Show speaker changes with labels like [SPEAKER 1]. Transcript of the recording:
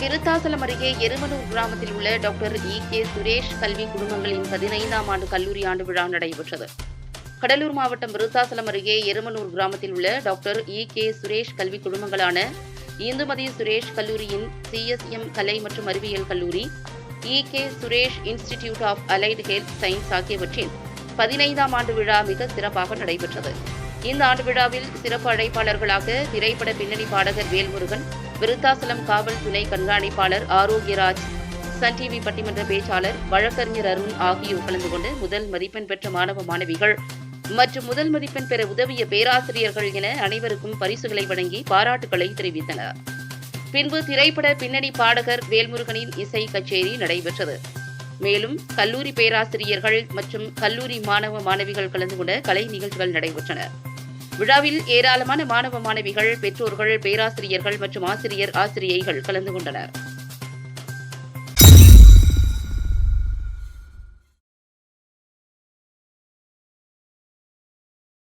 [SPEAKER 1] விருத்தாசலம் அருகே எருமனூர் கிராமத்தில் உள்ள டாக்டர் இ கே சுரேஷ் கல்வி குடும்பங்களின் பதினைந்தாம் ஆண்டு கல்லூரி ஆண்டு விழா நடைபெற்றது. கடலூர் மாவட்டம் விருத்தாசலம் அருகே எருமனூர் கிராமத்தில் உள்ள டாக்டர் இ கே சுரேஷ் கல்வி குடும்பங்களான இந்துமதி சுரேஷ் கல்லூரியின் சிஎஸ்எம் கலை மற்றும் அறிவியல் கல்லூரி E K Suresh institute of allied health science ஆகியவற்றின் பதினைந்தாம் ஆண்டு விழா மிக சிறப்பாக நடைபெற்றது. இந்த ஆண்டு விழாவில் சிறப்பு அழைப்பாளர்களாக திரைப்பட பின்னணி பாடகர் வேல்முருகன் விருத்தாசலம் காவல் துணை கண்காணிப்பாளர் ஆரோக்கியராஜ் சன் டிவி பட்டிமன்ற பேச்சாளர் வழக்கறிஞர் அருண் ஆகியோர் கலந்து கொண்டு முதல் மதிப்பெண் பெற்ற மாணவ மாணவிகள் மற்றும் முதல் மதிப்பெண் பெற உதவிய பேராசிரியர்கள் என அனைவருக்கும் பரிசுகளை வழங்கி பாராட்டுகளை தெரிவித்தனர். பின்பு திரைப்பட பின்னணி பாடகர் வேல்முருகனின் இசை கச்சேரி நடைபெற்றது. மேலும் கல்லூரி பேராசிரியர்கள் மற்றும் கல்லூரி மாணவ மாணவிகள் கலந்து கொண்ட கலை நிகழ்ச்சிகள் நடைபெற்றன. விழாவில் ஏராளமான மாணவ மாணவிகள் பெற்றோர்கள் பேராசிரியர்கள் மற்றும் ஆசிரியர் ஆசிரியைகள் கலந்து கொண்டனர்.